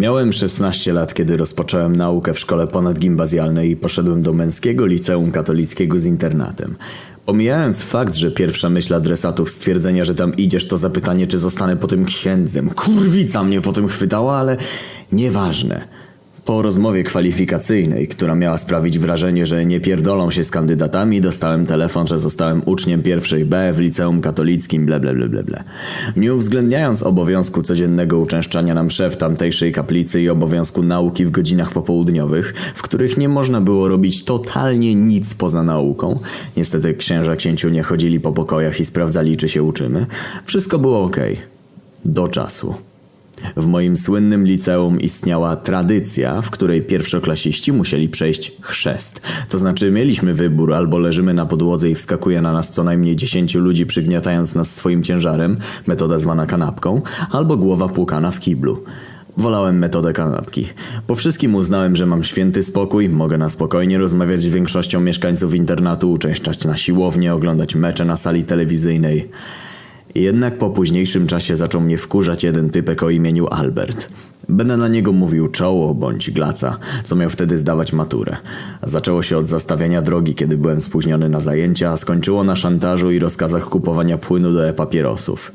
Miałem 16 lat, kiedy rozpocząłem naukę w szkole ponadgimnazjalnej i poszedłem do męskiego liceum katolickiego z internatem. Pomijając fakt, że pierwsza myśl adresatów stwierdzenia, że tam idziesz, to zapytanie, czy zostanę po tym księdzem. Kurwica mnie po tym chwytała, ale nieważne. Po rozmowie kwalifikacyjnej, która miała sprawić wrażenie, że nie pierdolą się z kandydatami, dostałem telefon, że zostałem uczniem pierwszej B w liceum katolickim, ble ble ble ble ble. Nie uwzględniając obowiązku codziennego uczęszczania na msze w tamtejszej kaplicy i obowiązku nauki w godzinach popołudniowych, w których nie można było robić totalnie nic poza nauką, niestety księża księciu nie chodzili po pokojach i sprawdzali, czy się uczymy, wszystko było ok. Do czasu. W moim słynnym liceum istniała tradycja, w której pierwszoklasiści musieli przejść chrzest. To znaczy mieliśmy wybór, albo leżymy na podłodze i wskakuje na nas co najmniej 10 ludzi przygniatając nas swoim ciężarem, metoda zwana kanapką, albo głowa płukana w kiblu. Wolałem metodę kanapki. Po wszystkim uznałem, że mam święty spokój, mogę na spokojnie rozmawiać z większością mieszkańców internatu, uczęszczać na siłownię, oglądać mecze na sali telewizyjnej. Jednak po późniejszym czasie zaczął mnie wkurzać jeden typek o imieniu Albert. Będę na niego mówił czoło bądź glaca, co miał wtedy zdawać maturę. Zaczęło się od zastawiania drogi, kiedy byłem spóźniony na zajęcia, a skończyło na szantażu i rozkazach kupowania płynu do e-papierosów.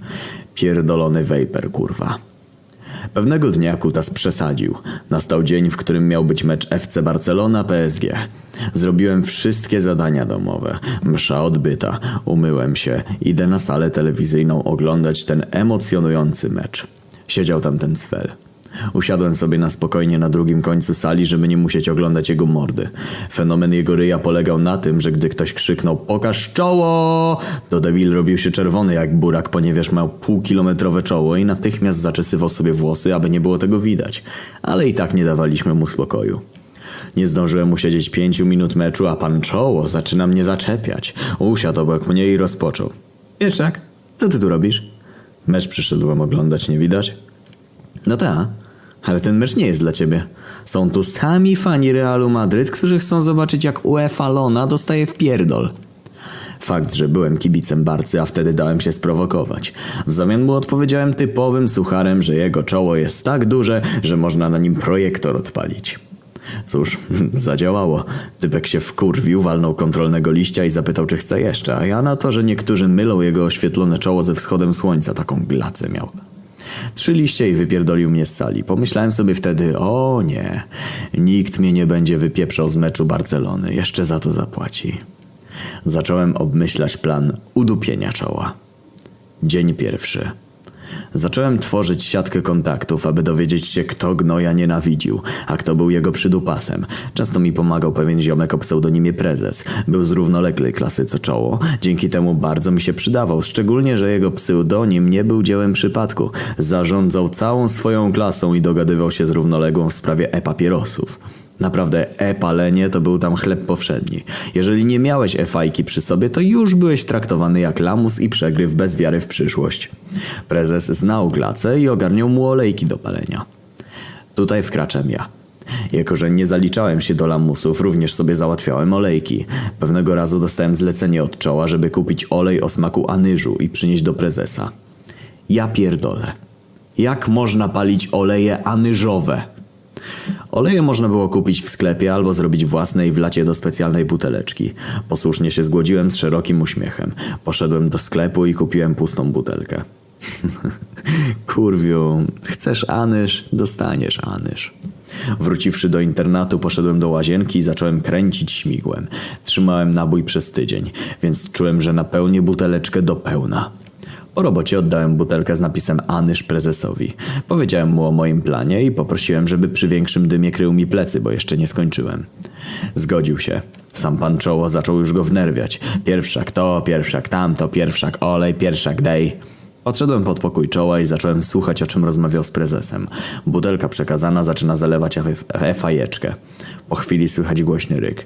Pierdolony vapor, kurwa. Pewnego dnia Kutas przesadził. Nastał dzień, w którym miał być mecz FC Barcelona PSG. Zrobiłem wszystkie zadania domowe. Msza odbyta. Umyłem się. Idę na salę telewizyjną oglądać ten emocjonujący mecz. Siedział tam ten cfel. Usiadłem sobie na spokojnie na drugim końcu sali, żeby nie musieć oglądać jego mordy. Fenomen jego ryja polegał na tym, że gdy ktoś krzyknął pokaż czoło, to debil robił się czerwony jak burak, ponieważ miał półkilometrowe czoło i natychmiast zaczesywał sobie włosy, aby nie było tego widać. Ale i tak nie dawaliśmy mu spokoju. Nie zdążyłem usiedzieć pięciu minut meczu, a pan czoło zaczyna mnie zaczepiać. Usiadł obok mnie i rozpoczął. Wieszak, co ty tu robisz? Mecz przyszedłem oglądać, nie widać? No tak, ale ten mecz nie jest dla ciebie. Są tu sami fani Realu Madryt, którzy chcą zobaczyć jak UEFA Lona dostaje w pierdol. Fakt, że byłem kibicem Barcy, a wtedy dałem się sprowokować. W zamian mu odpowiedziałem typowym sucharem, że jego czoło jest tak duże, że można na nim projektor odpalić. Cóż, zadziałało. Typek się wkurwił, walnął kontrolnego liścia i zapytał, czy chce jeszcze, a ja na to, że niektórzy mylą jego oświetlone czoło ze wschodem słońca, taką glacę miał. Trzy liście i wypierdolił mnie z sali. Pomyślałem sobie wtedy, o nie, nikt mnie nie będzie wypieprzał z meczu Barcelony, jeszcze za to zapłaci. Zacząłem obmyślać plan udupienia czoła. Dzień pierwszy. Zacząłem tworzyć siatkę kontaktów, aby dowiedzieć się, kto gnoja nienawidził, a kto był jego przydupasem. Często mi pomagał pewien ziomek o pseudonimie Prezes. Był z równoległej klasy co czoło. Dzięki temu bardzo mi się przydawał, szczególnie, że jego pseudonim nie był dziełem przypadku. Zarządzał całą swoją klasą i dogadywał się z równoległą w sprawie e-papierosów. Naprawdę e-palenie to był tam chleb powszedni. Jeżeli nie miałeś e-fajki przy sobie, to już byłeś traktowany jak lamus i przegryw bez wiary w przyszłość. Prezes znał glacę i ogarniał mu olejki do palenia. Tutaj wkraczam ja. Jako, że nie zaliczałem się do lamusów, również sobie załatwiałem olejki. Pewnego razu dostałem zlecenie od czoła, żeby kupić olej o smaku anyżu i przynieść do prezesa. Ja pierdolę. Jak można palić oleje anyżowe? Oleje można było kupić w sklepie albo zrobić własne i wlać je do specjalnej buteleczki. Posłusznie się zgodziłem z szerokim uśmiechem. Poszedłem do sklepu i kupiłem pustą butelkę. Kurwiu, chcesz anyż? Dostaniesz anyż. Wróciwszy do internatu, poszedłem do łazienki i zacząłem kręcić śmigłem. Trzymałem nabój przez tydzień, więc czułem, że napełnię buteleczkę do pełna. Po robocie oddałem butelkę z napisem Anyż prezesowi. Powiedziałem mu o moim planie i poprosiłem, żeby przy większym dymie krył mi plecy, bo jeszcze nie skończyłem. Zgodził się. Sam pan czoło zaczął już go wnerwiać. Pierwszak to, pierwszak tamto, pierwszak olej, pierwszak dej. Podszedłem pod pokój czoła i zacząłem słuchać, o czym rozmawiał z prezesem. Butelka przekazana zaczyna zalewać e-fajeczkę. Po chwili słychać głośny ryk.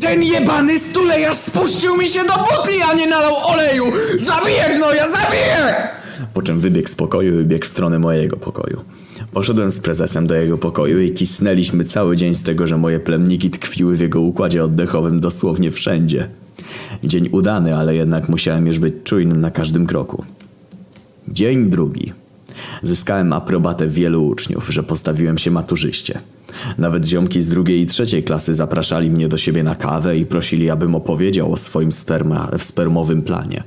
Ten jebany stulejarz spuścił mi się do butli, a nie nalał oleju! Zabiję gnoja, zabiję! po czym wybiegł z pokoju i biegł w stronę mojego pokoju. Poszedłem z prezesem do jego pokoju i kisnęliśmy cały dzień z tego, że moje plemniki tkwiły w jego układzie oddechowym dosłownie wszędzie. Dzień udany, ale jednak musiałem już być czujnym na każdym kroku. Dzień drugi. Zyskałem aprobatę wielu uczniów, że postawiłem się maturzyście. Nawet ziomki z drugiej i trzeciej klasy zapraszali mnie do siebie na kawę i prosili, abym opowiedział o swoim sperma, spermowym planie.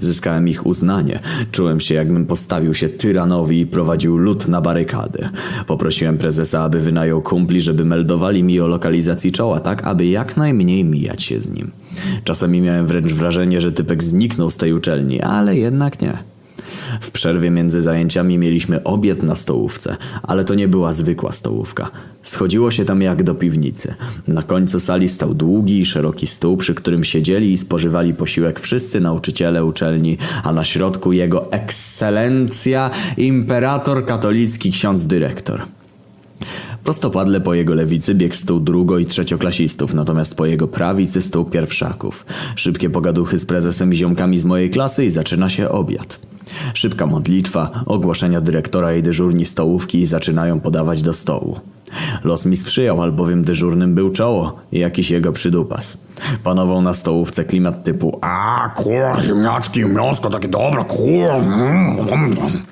Zyskałem ich uznanie. Czułem się, jakbym postawił się tyranowi i prowadził lud na barykady. Poprosiłem prezesa, aby wynajął kumpli, żeby meldowali mi o lokalizacji czoła, tak aby jak najmniej mijać się z nim. Czasami miałem wręcz wrażenie, że typek zniknął z tej uczelni, ale jednak nie. W przerwie między zajęciami mieliśmy obiad na stołówce, ale to nie była zwykła stołówka. Schodziło się tam jak do piwnicy. Na końcu sali stał długi i szeroki stół, przy którym siedzieli i spożywali posiłek wszyscy nauczyciele uczelni, a na środku jego ekscelencja, imperator katolicki ksiądz dyrektor. Prostopadle po jego lewicy biegł stół drugo- i trzecioklasistów, natomiast po jego prawicy stół pierwszaków. Szybkie pogaduchy z prezesem i ziomkami z mojej klasy i zaczyna się obiad. Szybka modlitwa, ogłoszenia dyrektora i dyżurni stołówki i zaczynają podawać do stołu. Los mi sprzyjał, albowiem dyżurnym był czoło i jakiś jego przydupas. Panował na stołówce klimat typu A, kurwa, ziemniaczki, mięsko takie dobre, kurwa. mm, mm, mm.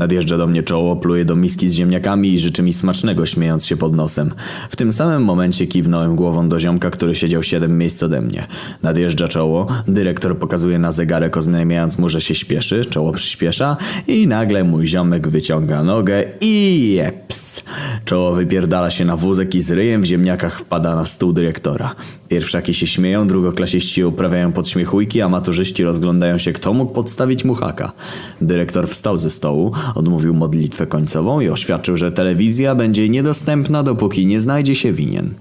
Nadjeżdża do mnie czoło, pluje do miski z ziemniakami i życzy mi smacznego, śmiejąc się pod nosem. W tym samym momencie kiwnąłem głową do ziomka, który siedział siedem miejsc ode mnie. Nadjeżdża czoło, dyrektor pokazuje na zegarek, oznajmiając mu, że się śpieszy, czoło przyspiesza i nagle mój ziomek wyciąga nogę i jeps. Czoło wypierdala się na wózek i z ryjem w ziemniakach wpada na stół dyrektora. Pierwszaki się śmieją, drugoklasiści uprawiają podśmiechujki, a maturzyści rozglądają się, kto mógł podstawić mu haka. Dyrektor wstał ze stołu, odmówił modlitwę końcową i oświadczył, że telewizja będzie niedostępna, dopóki nie znajdzie się winien.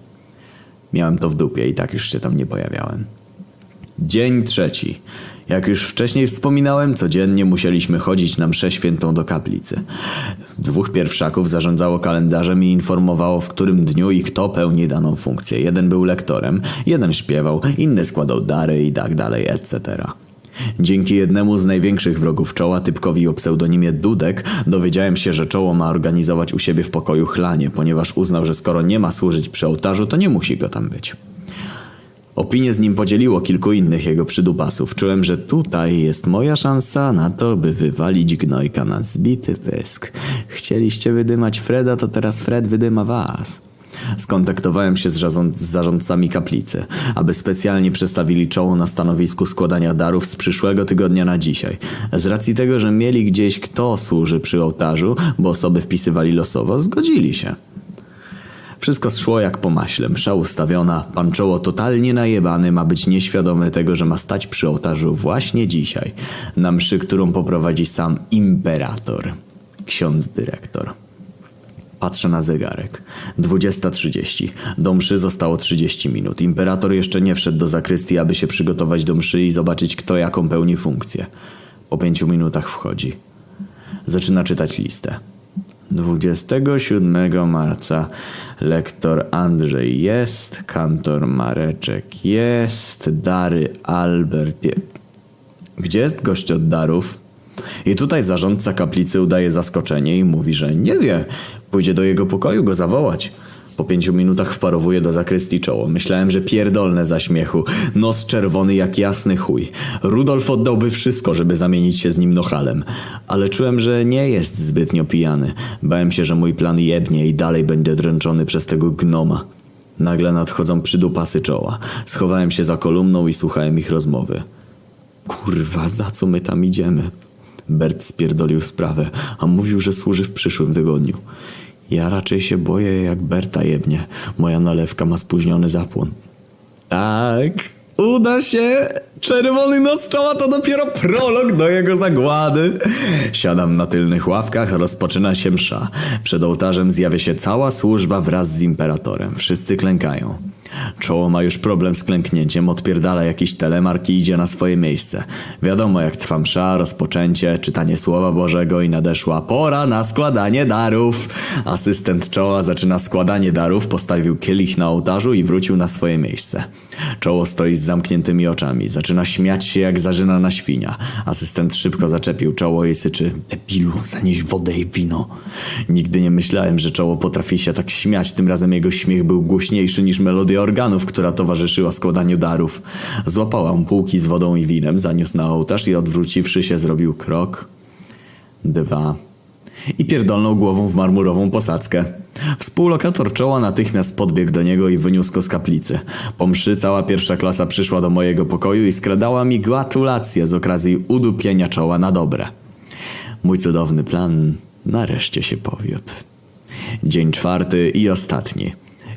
Miałem to w dupie i tak już się tam nie pojawiałem. Dzień trzeci. Jak już wcześniej wspominałem, codziennie musieliśmy chodzić na mszę świętą do kaplicy. Dwóch pierwszaków zarządzało kalendarzem i informowało, w którym dniu i kto pełni daną funkcję. Jeden był lektorem, jeden śpiewał, inny składał dary i tak dalej, etc. Dzięki jednemu z największych wrogów czoła, typkowi o pseudonimie Dudek, dowiedziałem się, że czoło ma organizować u siebie w pokoju chlanie, ponieważ uznał, że skoro nie ma służyć przy ołtarzu, to nie musi go tam być. Opinię z nim podzieliło kilku innych jego przydupasów. Czułem, że tutaj jest moja szansa na to, by wywalić gnojka na zbity pysk. Chcieliście wydymać Freda, to teraz Fred wydyma was. Skontaktowałem się z, z zarządcami kaplicy, aby specjalnie przestawili czoło na stanowisku składania darów z przyszłego tygodnia na dzisiaj. Z racji tego, że mieli gdzieś kto służy przy ołtarzu, bo osoby wpisywali losowo, zgodzili się. Wszystko szło jak po maśle, msza ustawiona, pan czoło totalnie najebany ma być nieświadomy tego, że ma stać przy ołtarzu właśnie dzisiaj, na mszy, którą poprowadzi sam imperator, ksiądz dyrektor. Patrzę na zegarek. 20.30. Do mszy zostało 30 minut. Imperator jeszcze nie wszedł do zakrystii, aby się przygotować do mszy i zobaczyć, kto jaką pełni funkcję. Po pięciu minutach wchodzi. Zaczyna czytać listę. 27 marca lektor Andrzej jest, kantor Mareczek jest, Dary Albert je... Gdzie jest gość od darów? I tutaj zarządca kaplicy udaje zaskoczenie i mówi, że nie wie. Pójdzie do jego pokoju go zawołać. Po pięciu minutach wparowuje do zakrystii czoło. Myślałem, że pierdolne za śmiechu. Nos czerwony jak jasny chuj. Rudolf oddałby wszystko, żeby zamienić się z nim nochalem. Ale czułem, że nie jest zbytnio pijany. Bałem się, że mój plan jebnie i dalej będę dręczony przez tego gnoma. Nagle nadchodzą przydupasy czoła. Schowałem się za kolumną i słuchałem ich rozmowy. Kurwa, za co my tam idziemy? Bert spierdolił sprawę, a mówił, że służy w przyszłym tygodniu. Ja raczej się boję, jak Berta jebnie. Moja nalewka ma spóźniony zapłon. Tak, uda się. Czerwony nos czoła to dopiero prolog do jego zagłady. Siadam na tylnych ławkach, rozpoczyna się msza. Przed ołtarzem zjawia się cała służba wraz z imperatorem. Wszyscy klękają. Czoło ma już problem z klęknięciem, odpierdala jakiś telemark i idzie na swoje miejsce. Wiadomo jak trwa msza, rozpoczęcie, czytanie Słowa Bożego i nadeszła pora na składanie darów. Asystent czoła zaczyna składanie darów, postawił kielich na ołtarzu i wrócił na swoje miejsce. Czoło stoi z zamkniętymi oczami, zaczyna śmiać się jak zarzyna na świnia. Asystent szybko zaczepił czoło i syczy Debilu, zanieś wodę i wino. Nigdy nie myślałem, że czoło potrafi się tak śmiać, tym razem jego śmiech był głośniejszy niż melodia organów, która towarzyszyła składaniu darów. Złapał ampułki z wodą i winem, zaniósł na ołtarz i odwróciwszy się zrobił krok, dwa. I pierdolnął głową w marmurową posadzkę. Współlokator czoła natychmiast podbiegł do niego i wyniósł go z kaplicy. Po mszy cała pierwsza klasa przyszła do mojego pokoju i skradała mi gratulacje z okazji udupienia czoła na dobre. Mój cudowny plan nareszcie się powiódł. Dzień czwarty i ostatni.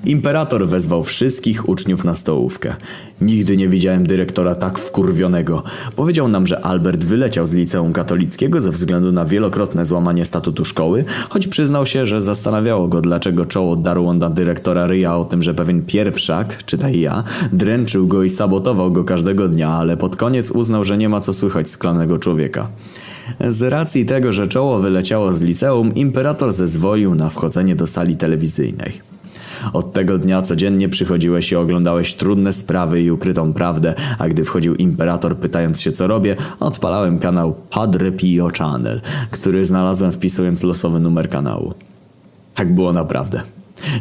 Imperator wezwał wszystkich uczniów na stołówkę. Nigdy nie widziałem dyrektora tak wkurwionego. Powiedział nam, że Albert wyleciał z liceum katolickiego ze względu na wielokrotne złamanie statutu szkoły, choć przyznał się, że zastanawiało go, dlaczego czoło darło na dyrektora ryja o tym, że pewien pierwszak, czytaj ja, dręczył go i sabotował go każdego dnia, ale pod koniec uznał, że nie ma co słychać z klanego człowieka. Z racji tego, że czoło wyleciało z liceum, imperator zezwolił na wchodzenie do sali telewizyjnej. Od tego dnia codziennie przychodziłeś i oglądałeś trudne sprawy i ukrytą prawdę, a gdy wchodził imperator pytając się co robię, odpalałem kanał Padre Pio Channel, który znalazłem wpisując losowy numer kanału. Tak było naprawdę.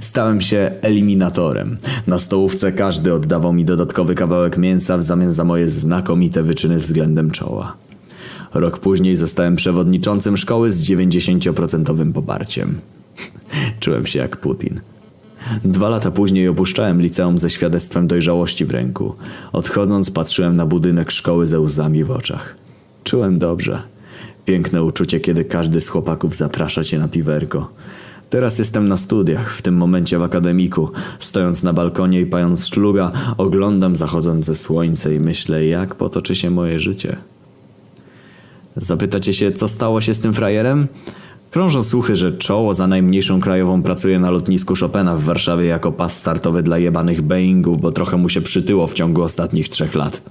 Stałem się eliminatorem. Na stołówce każdy oddawał mi dodatkowy kawałek mięsa w zamian za moje znakomite wyczyny względem czoła. Rok później zostałem przewodniczącym szkoły z 90% poparciem. Czułem się jak Putin. Dwa lata później opuszczałem liceum ze świadectwem dojrzałości w ręku. Odchodząc patrzyłem na budynek szkoły ze łzami w oczach. Czułem dobrze. Piękne uczucie, kiedy każdy z chłopaków zaprasza cię na piwerko. Teraz jestem na studiach, w tym momencie w akademiku. Stojąc na balkonie i pając szluga, oglądam zachodzące słońce i myślę, jak potoczy się moje życie. Zapytacie się, co stało się z tym frajerem? Krążą słuchy, że czoło za najmniejszą krajową pracuje na lotnisku Chopina w Warszawie jako pas startowy dla jebanych Boeingów, bo trochę mu się przytyło w ciągu ostatnich trzech lat.